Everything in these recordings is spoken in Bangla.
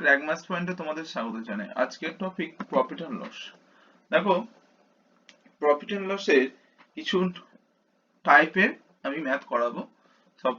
ক্র্যাকমাস পয়েন্টে তোমাদের স্বাগত জানাই। আজকের টপিক প্রফিট অ্যান্ড লস দেখো প্রফিট অ্যান্ড লসের কিছু টাইপের আমি ম্যাথ করাবো। সব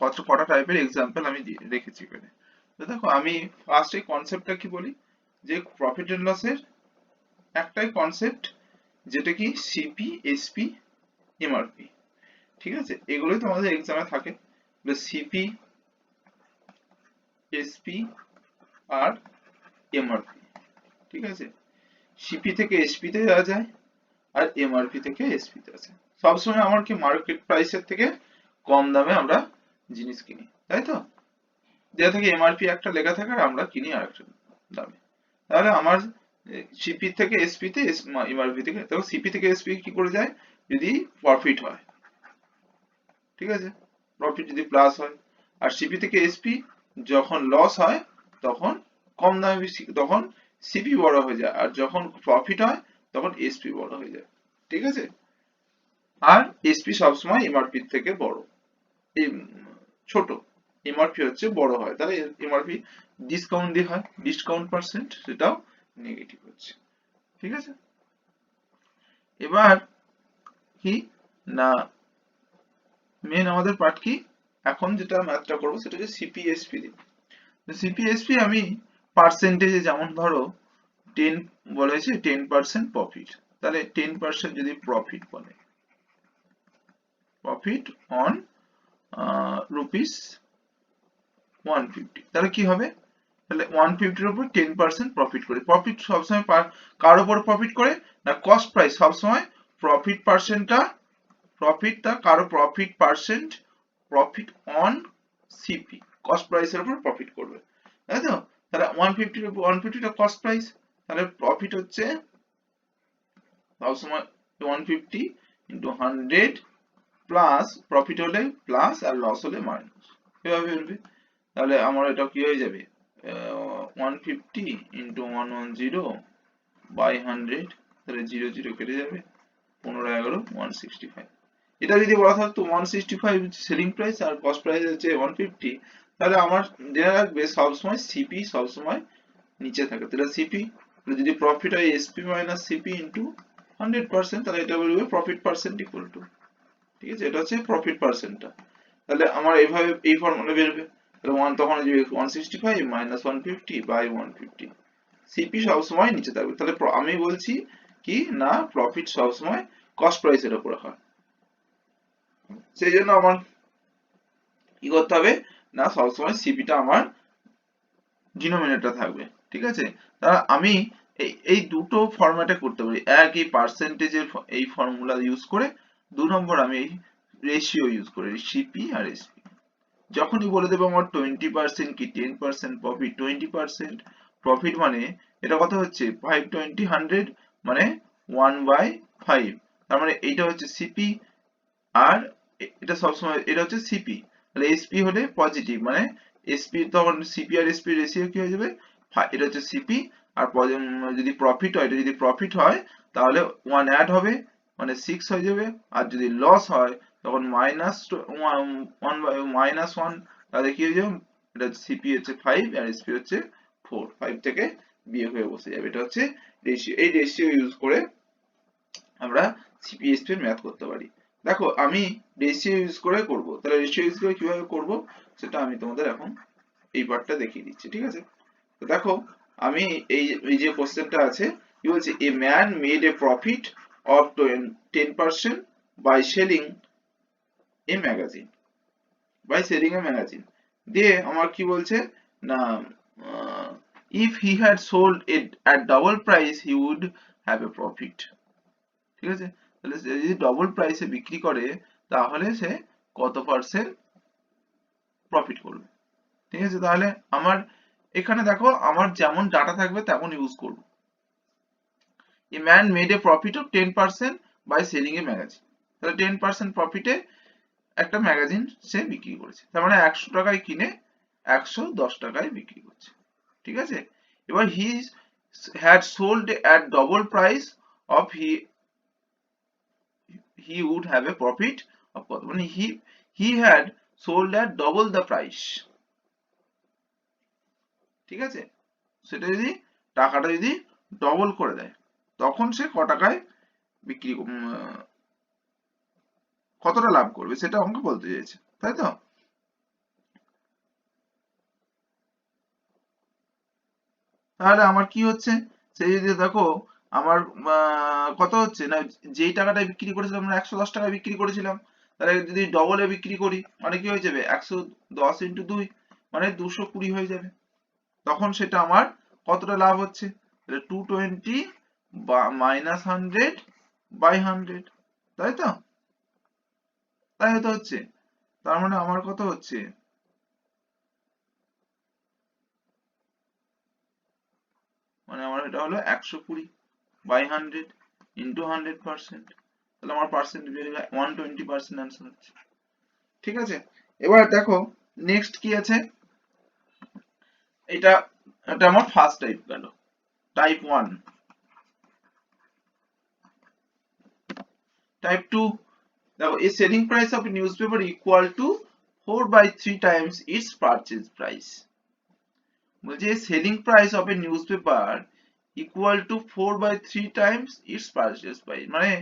কত, কটা টাইপের এক্সাম্পল আমি রেখেছি এখানে। তো দেখো, আমি ফার্স্ট এই কনসেপ্টটা কি বলি? যে প্রফিট অ্যান্ড লসের একটাই কনসেপ্ট যেটা কি সিপি এসপি এমআরপি ঠিক আছে? এগুলোই তোমাদের এক্সামে থাকে। সিপি এসপি আর এমআরপি ঠিক আছে? সিপি থেকে এসপি তে যাওয়া যায় আর এমআরপি থেকে এসপি তে আছে সবসময় আমার কি মার্কেট প্রাইসের থেকে কম দামে আমরা জিনিস কিনি, তাই তো? দেওয়া থেকে এমআরপি একটা লেখা থাকে আর আমরা কিনি আর একটা দামে। তাহলে আমার সিপি থেকে এসপি তে এমআরপি থেকে দেখো সিপি থেকে এসপি কি করে যায়? যদি প্রফিট হয়, ঠিক আছে? প্রফিট যদি প্লাস হয়, আর সিপি থেকে এসপি যখন লস হয় তখন কম দামে তখন সিপি বড় হয়ে যায়। আর যখন প্রফিট হয়, তখন এসপি বড় হয়ে যায়। ঠিক আছে? আর এসপি সবসময় এমআরপি থেকে বড়। ছোট। এমআরপি হচ্ছে বড় হয়। তাহলে এমআরপি ডিসকাউন্ট দিয়ে হয়। ডিসকাউন্ট পার্সেন্ট সেটাও নেগেটিভ হচ্ছে। ঠিক আছে? এবার কি? না। মেন আমাদের পার্ট কি? এখন যেটা ম্যাথটা করব, সেটা হচ্ছে সিপিএসপি দিয়ে সিপিএসপি আমি পার্সেন্টেজে যেমন ধরো টেন বলেছে টেন পার্সেন্ট প্রফিট তাহলে টেন পার্সেন্ট যদি প্রফিট বলে profit on rupees one fifty তাহলে কি হবে? তাহলে ওয়ান ফিফটির উপর টেন পার্সেন্ট প্রফিট করে। প্রফিট সবসময় কার উপর প্রফিট করে? না কস্ট প্রাইস সবসময় প্রফিট পার্সেন্টটা প্রফিটটা কারও profit percent profit on CP cost প্রাইসের উপর প্রফিট করবে। তাই তো? তাহলে ওয়ান ফিফটির ওয়ান ফিফটিটা কস্ট প্রাইস তাহলে প্রফিট হচ্ছে সবসময় one fifty into hundred plus profit হলে প্লাস আর লস হলে মাইনাস এভাবে বেরোবে তাহলে আমার এটা কি হয়ে যাবে? One fifty into one one zero by hundred তাহলে জিরো জিরো কেটে যাবে পনেরো এগারো ওয়ান সিক্সটি ফাইভ এটা যদি বলা থাকতো one sixty five selling price আর কস্ট প্রাইস হচ্ছে ওয়ান ফিফটি তাহলে আমার জেনে রাখবে সবসময় সিপি সবসময় নিচে থাকে। তাহলে সিপি যদি প্রফিট হয় SP minus CP into hundred percent তাহলে এটা বলবে প্রফিট পার্সেন্ট ইকুয়াল টু ঠিক আছে? এটা হচ্ছে প্রফিট পার্সেন্টটা তাহলে আমার এইভাবে, এই ফর্মুলা বেরবে। তাহলে ওয়ান তখন হয়ে যাবে one sixty five minus one fifty by one fifty CP সবসময় নিচে থাকবে। তাহলে আমি বলছি কি, না প্রফিট সবসময় কস্ট প্রাইসের উপরে হয়। সেই জন্য আমার কি করতে হবে? না সবসময় সিপিটা আমার ডিনোমিনেটর থাকবে, ঠিক আছে? তাহলে আমি এই দুটো ফরম্যাটে করতে পারি। এক এই পার্সেন্টেজের এই ফর্মুলা ইউজ করে দু নম্বর আমি এই রেশিও ইউজ করি সিপি আর এসপি যখনই বলে দেবো আমার টোয়েন্টি পার্সেন্ট কি ten percent profit twenty percent profit মানে এটা কথা হচ্ছে? ফাইভ টোয়েন্টি হান্ড্রেড মানে ওয়ান বাই ফাইভ তার মানে এইটা হচ্ছে সিপি আর এটা সবসময়, এটা হচ্ছে সিপি তাহলে এসপি হলে পজিটিভ মানে এসপি তখন সিপি আর এসপি রেশিও কি হয়ে যাবে? এটা হচ্ছে সিপি আর যদি প্রফিট হয়, এটা যদি প্রফিট হয়, তাহলে ওয়ান অ্যাড হবে মানে সিক্স হয়ে যাবে। আর যদি লস হয়, তখন minus one by minus one তাহলে কি হয়ে যাবে? এটা সিপি হচ্ছে ফাইভ আর এসপি হচ্ছে ফোর ফাইভ থেকে বিয়ে হয়ে বসে যাবে। এটা হচ্ছে রেশিও এই রেশিও ইউজ করে আমরা সিপিএসপি এর ম্যাথ করতে পারি। দেখো, আমি রেশিও ইউজ করে করব। তাহলে রেশিও ইউজ করে কীভাবে করব? সেটা আমি তোমাদের এখন এই পার্টটা দেখিয়ে দিচ্ছি, ঠিক আছে? তো দেখো, আমি এই এই যে কোশ্চেনটা আছে, কি বলছে? A man made a profit of ten percent by selling a magazine by selling a magazine দিয়ে আমার কি বলছে? না if he had sold it at double price he would have a profit ঠিক আছে? তাহলে সে যদি ডবল প্রাইসে বিক্রি করে, তাহলে সে কত পার্সেন্ট প্রফিট করবে? ঠিক আছে? তাহলে আমার, এখানে দেখো আমার যেমন ডাটা থাকবে, তেমন ইউজ করব। A man made a profit of ten percent by selling a magazine তাহলে টেন পার্সেন্ট প্রফিটে একটা ম্যাগাজিন সে বিক্রি করেছে। তার মানে একশো টাকায় কিনে একশো দশ টাকায় বিক্রি করছে। ঠিক আছে? এবার he had sold at double price of he he would have a profit of কত মানে he he had sold at double the price. ঠিক আছে? সেটা যদি টাকাটা যদি ডবল করে দেয়, তখন সে ক টাকায় বিক্রি কতটা লাভ করবে সেটা আমাকে বলতে চাইছে, তাই তো? তাহলে আমার কি হচ্ছে? সেই যদি দেখো আমার কত হচ্ছে? না, যেই টাকাটা বিক্রি করেছিলাম, আমরা একশো দশ টাকায় বিক্রি করেছিলাম। তাহলে যদি ডবলে বিক্রি করি মানে কি হয়ে যাবে? একশো দশ ইন্টু দুই মানে দুশো কুড়ি হয়ে যাবে। তখন সেটা আমার কতটা লাভ হচ্ছে? টু টোয়েন্টি বা মাইনাস হান্ড্রেড বাই হান্ড্রেড তাই তো? তাই হয়তো হচ্ছে। তার মানে আমার কত হচ্ছে? মানে আমার এটা হলো একশো কুড়ি। By hundred into hundred percent তাহলে আমার পার্সেন্ট বেড়ে যায় ওয়ান টোয়েন্টি পার্সেন্ট অ্যান্সার হচ্ছে। ঠিক আছে? এবার দেখো নেক্সট কি আছে? এটা এটা আমার ফার্স্ট টাইপ গেল। টাইপ ওয়ান টাইপ টু দেখো a selling price of a newspaper equal to 4 by 3 times its purchase price বলছে selling price of a equal to 4 by 3 times its purchase price মানে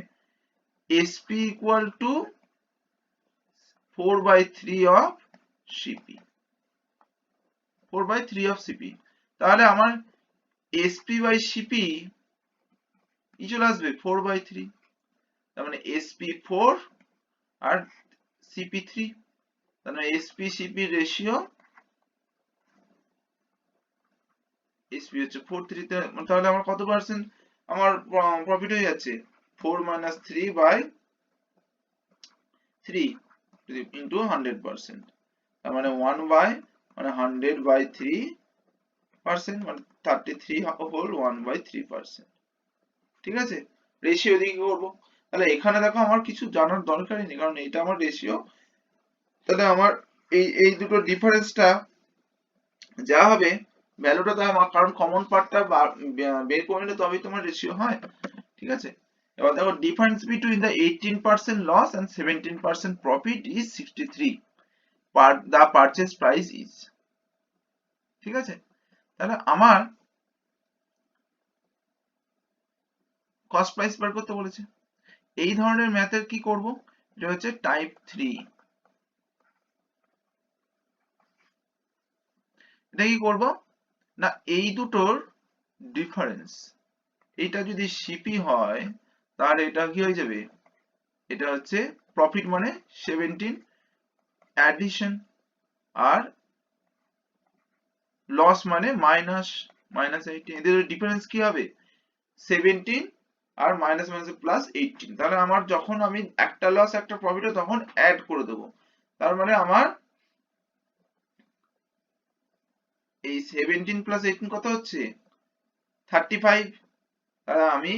SP equal to 4 by 3 of CP 4 by 3 of CP তাহলে আমার SP by CP কি চলে আসবে 4 by 3 তার মানে SP 4 আর CP 3 তার মানে SP CP রেশিও SP হচ্ছে 4 3 তে, তাহলে আমার কত পার্সেন্ট আমার প্রফিট হয়ে যাচ্ছে। 4 মাইনাস 3 বাই 3 ইন্টু 100 পার্সেন্ট তার মানে 1 বাই মানে 100 বাই 3 পার্সেন্ট মানে 33 হোল 1 বাই 3 পার্সেন্ট ঠিক আছে? রেশিও দিয়ে কি করব? তাহলে এখানে দেখো আমার কিছু জানার দরকারই নেই, কারণ এটা আমার রেশিও তাহলে আমার এই এই দুটো ডিফারেন্সটা যা হবে ভ্যালুটা আমার, কারণ কমন পার্টটা বের করে নিলে তবেই তোমার রেশিও হয়। ঠিক আছে? এবার দেখো difference between the eighteen percent loss and seventeen percent profit is sixty three the purchase price is ঠিক আছে? তাহলে আমার কস্ট প্রাইস বার করতে বলেছে। এই ধরনের ম্যাথের কি করব? এটা হচ্ছে টাইপ থ্রি এটা কি করব? না, এই দুটোর ডিফারেন্স এটা যদি সিপি হয়, তাহলে এটা কি হয়ে যাবে? এটা হচ্ছে প্রফিট মানে সেভেন্টিন অ্যাডিশন আর লস মানে মাইনাস মাইনাস এইটিন এদের ডিফারেন্স কি হবে? সেভেন্টিন আর মাইনাস মাইনাস প্লাস এইটিন তাহলে আমার যখন আমি একটা লস একটা প্রফিট তখন অ্যাড করে দেবো। তার মানে আমার এই সেভেন্টিন প্লাস এইটিন কত হচ্ছে? থার্টি ফাইভ তাহলে আমি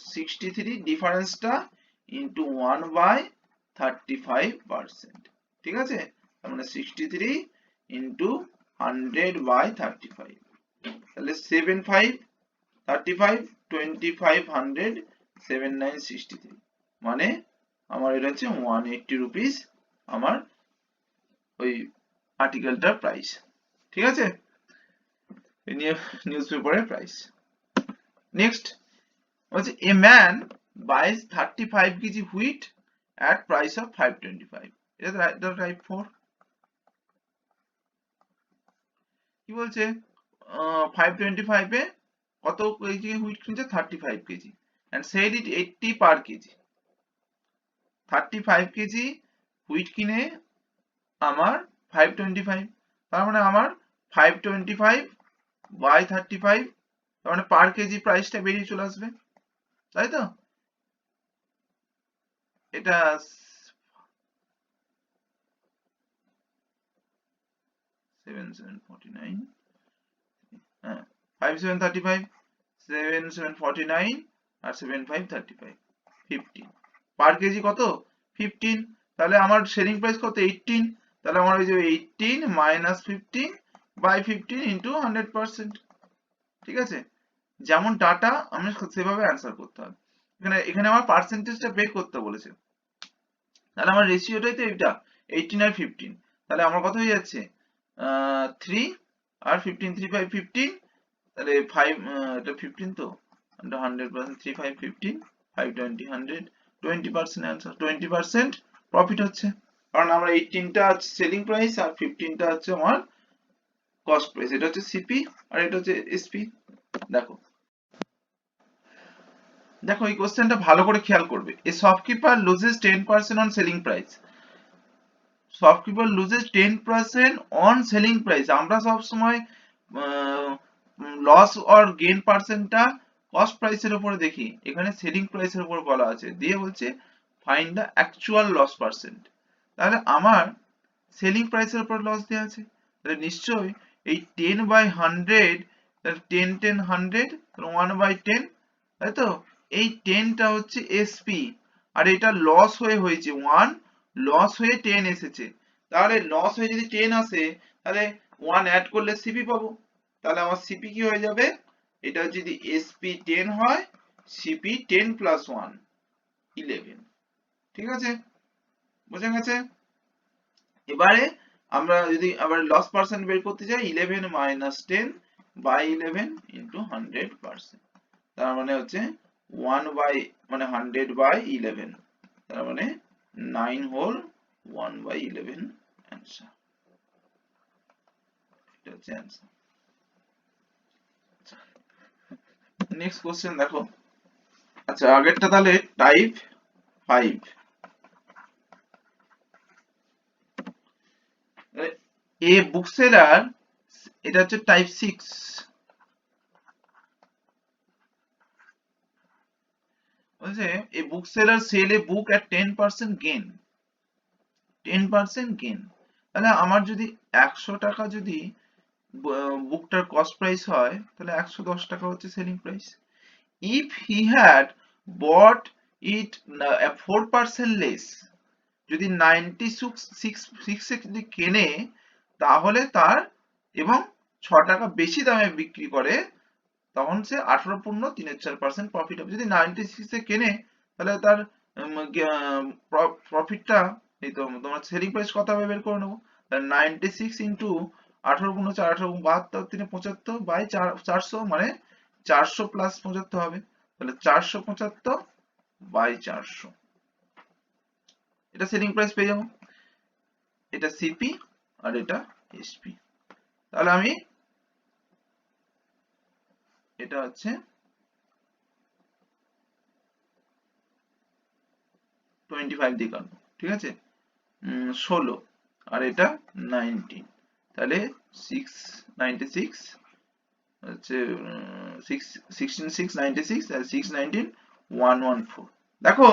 সিক্সটি থ্রি ডিফারেন্সটা into one by thirty five percent ঠিক আছে? তার মানে sixty three into hundred by thirty five তাহলে seven five thirty five twenty five hundred seven nine sixty three মানে আমার এটা হচ্ছে ওয়ান এইটটি রুপিস আমার ওই আর্টিকেলটার প্রাইস ঠিক আছে? প্রাইস নেক্সট এ ম্যান এটা টাইপ কি বলছে? কত কেজি হুইট কিনছে? Thirty five kg. And said it eighty per kg. Thirty five kg wheat কিনে আমার ফাইভ টোয়েন্টি ফাইভ তার মানে আমার five twenty five by thirty five মানে পার কেজি প্রাইসটা বেরিয়ে চলে আসবে। তাই তো? এটা সেভেন সেভেন ফর্টি নাইন হ্যাঁ five seven thirty five seven seven forty nine আর seven five thirty five fifteen per kg কত? ফিফটিন তাহলে আমার সেলিং প্রাইস কত? এইটিন তাহলে আমার ওই যে eighteen minus fifteen by fifteen into hundred percent ঠিক আছে? যেমন ডাটা আমি সেভাবে অ্যান্সার করতে হবে। এখানে এখানে আমার পার্সেন্টেজটা বের করতে বলেছে। তাহলে আমার রেশিওটাই তো এটা এইটিন আর ফিফটিন তাহলে আমার কত হয়ে যাচ্ছে? থ্রি আর ফিফটিন থ্রি ফাইভ ফিফটিন তাহলে ফাইভ এটা ফিফটিন তো? Hundred percent three five fifteen five twenty hundred twenty percent answer twenty percent profit হচ্ছে। কারণ আমরা এইটিনটা সেলিং প্রাইস আর ফিফটিনটা হচ্ছে আমার কস্ট প্রাইস এটা হচ্ছে সিপি আর এটা হচ্ছে এসপি দেখো। দেখো, এই কোশ্চেনটা ভালো করে খেয়াল করবে। A shopkeeper loses ten percent on selling price shopkeeper loses ten percent on selling price আমরা সব সময় লস অর গেন পার্সেন্টটা কস্ট প্রাইসের উপরে দেখি। এখানে সেলিং প্রাইসের উপর বলা আছে। দিয়ে বলছে find the actual loss percent তাহলে আমার সেলিং প্রাইসের উপর লস দেওয়া আছে। তাহলে নিশ্চয়ই এই ten by hundred ten ten hundred one by ten তাই তো? এই টেনটা হচ্ছে এসপি আর এটা লস হয়ে হয়েছে ওয়ান লস হয়ে টেন এসেছে। তাহলে লস হয়ে যদি টেন আসে, তাহলে ওয়ান অ্যাড করলে সিপি পাবো। তাহলে আমার সিপি কি হয়ে যাবে? এটা যদি এসপি টেন হয় CP ten plus one eleven ঠিক আছে? বোঝা গেছে? এবারে আমরা যদি আবার লস পার্সেন্ট বের করতে চাই eleven minus ten by eleven into hundred percent তার মানে হচ্ছে ওয়ান বাই মানে হান্ড্রেড বাই ইলেভেন তার মানে nine whole one by eleven answer next question দেখো। আচ্ছা আগেরটা তাহলে type five a book seller এটা হচ্ছে টাইপ সিক্স বলছে, a book seller sell a book at ten percent gain ten percent gain তাহলে আমার যদি একশো টাকা যদি বুকটার কস্ট প্রাইস হয়, তাহলে একশো দশ টাকা হচ্ছে selling price if he had bought it four percent less যদি নাইনটি সিক্স সিক্স যদি কেনে তাহলে তার এবং ছ টাকা বেশি দামে বিক্রি করে, তখন সে আঠারো পূর্ণ তিনের চার পার্সেন্ট প্রফিট হবে। যদি নাইনটি সিক্সে কেনে, তাহলে তার প্রফিটটা এই তো তোমার সেলিং প্রাইস কত হবে বের করে নেব? নাইনটি সিক্স ইন্টু আঠারো পূর্ণ চার, আঠারো বাহাত্তর, তিনে পঁচাত্তর বাই চার, চারশো মানে চারশো প্লাস পঁচাত্তর হবে। তাহলে চারশো পঁচাত্তর বাই চারশো। এটা সেলিং প্রাইস পেয়ে যাব। এটা সিপি আর এটা এসপি তাহলে আমি এটা হচ্ছে টোয়েন্টি ফাইভ দিয়ে কাটবো, ঠিক আছে? ষোলো, আর এটা নাইনটিন তাহলে সিক্স নাইনটি সিক্স হচ্ছে six sixteen six ninety six আর six nineteen one one four দেখো,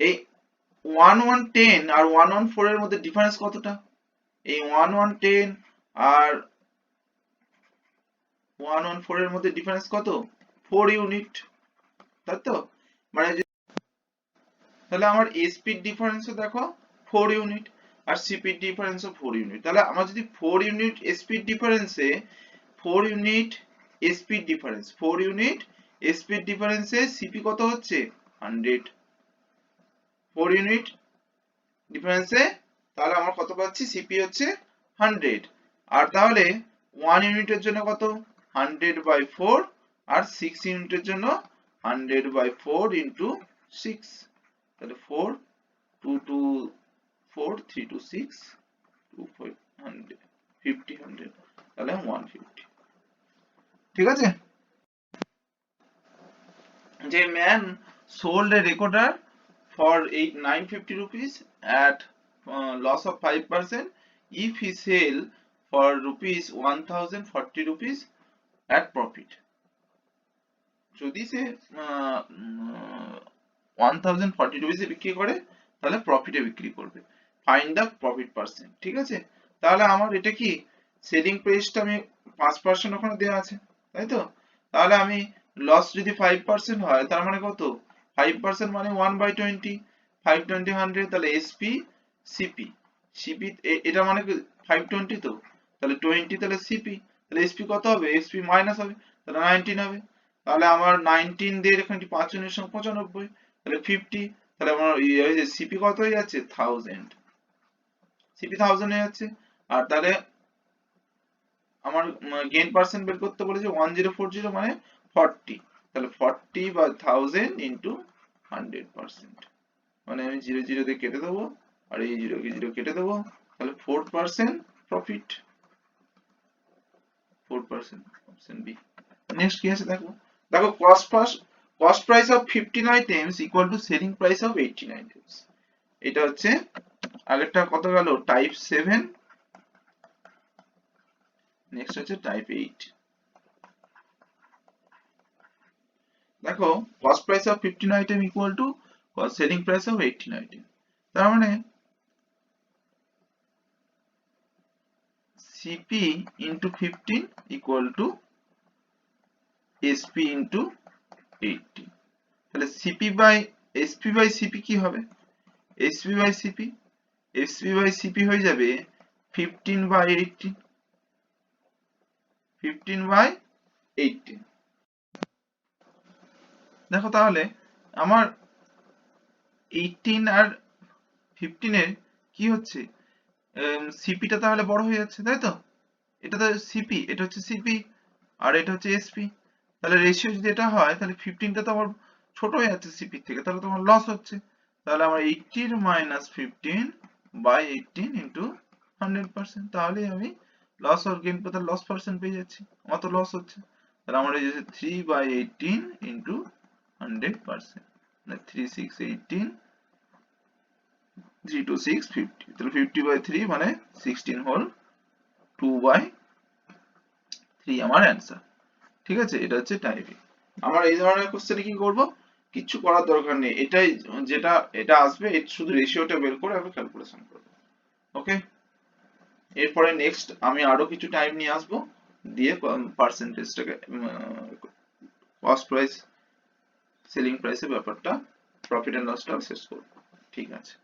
এই ওয়ান ওয়ান টেন আর ওয়ান ওয়ান ফোর এর মধ্যে ডিফারেন্স কতটা? এই ওয়ান ওয়ান টেন আর ওয়ান ওয়ান ফোর এর মধ্যে ডিফারেন্স কত? ফোর ইউনিট তাই তো? মানে তাহলে আমার এসপির ডিফারেন্সও দেখো ফোর ইউনিট আর সিপির ডিফারেন্সও ফোর ইউনিট তাহলে আমার যদি ফোর ইউনিট এসপির ডিফারেন্সে ফোর ইউনিট এসপির ডিফারেন্স ফোর ইউনিট এসপির ডিফারেন্সে সিপি কত হচ্ছে? হান্ড্রেড ফোর ইউনিট ডিফারেন্সে তাহলে আমার কত পাচ্ছি? সিপি হচ্ছে হান্ড্রেড আর তাহলে ওয়ান ইউনিটের জন্য কত? হান্ড্রেড বাই ফোর আর সিক্স ইউনিটের জন্য hundred by four into six তাহলে four two two four three two six two fifty hundred তাহলে ওয়ান ফিফটি ঠিক আছে? যে man sold a recorder for eight nine fifty rupees at loss of five percent if he sell for rupees one thousand forty rupees at profit. যদি সে ওয়ান থাউজেন্ড ফর্টি রুপিসে বিক্রি করে, তাহলে প্রফিটে বিক্রি করবে। ফাইন্ড দ্য প্রফিট পার্সেন্ট ঠিক আছে? তাহলে আমার এটা কি? সেলিং প্রাইসটা আমি পাঁচ পার্সেন্ট ওখানে দেওয়া আছে, তাই তো? তাহলে আমি লস যদি ফাইভ পার্সেন্ট হয়, তার মানে কত? ফাইভ পার্সেন্ট মানে one by twenty five twenty hundred তাহলে এসপি সিপি সিপি এটা মানে ফাইভ টোয়েন্টি তো? তাহলে টোয়েন্টি তাহলে সিপি তাহলে এসপি কত হবে? এসপি মাইনাস হবে, তাহলে নাইনটিন হবে। তাহলে আমার নাইনটিন দিয়ে এখানে পাঁচ জনের সঙ্গে পঁচানব্বই? তাহলে ফিফটি তাহলে আমার সিপি কত হয়ে যাচ্ছে? থাউজেন্ড সিপি থাউজেন্ড হয়ে যাচ্ছে। আর তাহলে আমার গেইন পার্সেন্ট বের করতে বলেছে ওয়ান জিরো ফোর জিরো মানে ফর্টি তাহলে ফর্টি বা থাউজেন্ড ইন্টু হান্ড্রেড পার্সেন্ট মানে আমি জিরো জিরো দিয়ে কেটে দেবো। আর এই জিরো জিরো কেটে দেবো, তাহলে four percent profit four percent option B next কি আছে দেখো? দেখো cost first cost price of fifteen items equal to selling price of eighteen items এটা হচ্ছে আগেরটা কত গেল? টাইপ সেভেন নেক্সট হচ্ছে টাইপ এইট দেখো cost price of fifteen item equal to selling price of eighteen item তার মানে CP into fifteen equal to SP into eighty তাহলে CP by SP by CP কি হবে? SP by CP SP by CP হয়ে যাবে eighteen by eighteen fifteen by eighteen দেখো তাহলে আমার এইটিন আর ফিফটিনের কি হচ্ছে? সিপিটা তাহলে বড় হয়ে যাচ্ছে, তাই তো? এটা তো সিপি এটা হচ্ছে সিপি আর এটা হচ্ছে এসপি তাহলে রেশিও যদি এটা হয়, তাহলে ফিফটিনটা তো আমার ছোট হয়ে যাচ্ছে সিপি থেকে, তাহলে তোমার লস হচ্ছে। তাহলে আমার এইটির minus fifteen by eighteen into hundred percent তাহলে আমি লস অর গেইন পেতে লস পার্সেন্ট পেয়ে যাচ্ছি, আমার তো লস হচ্ছে। তাহলে আমার এই যে three by eighteen into hundred percent মানে three six eighteen three two six fifty তাহলে ফিফটি বাই থ্রি মানে sixteen whole two by three আমার অ্যান্সার ঠিক আছে? এটা হচ্ছে টাইপিং আমার এই ধরনের কোশ্চেনে কি করব? কিচ্ছু করার দরকার নেই। এটাই যেটা, এটা আসবে শুধু রেশিওটা বের করে আমি ক্যালকুলেশন করব। ওকে এরপরে নেক্সট আমি আরও কিছু টাইম নিয়ে আসব, দিয়ে পার্সেন্টেজটাকে কস্ট প্রাইস সেলিং প্রাইসের ব্যাপারটা প্রফিট এন্ড লসটা শেষ করব। ঠিক আছে?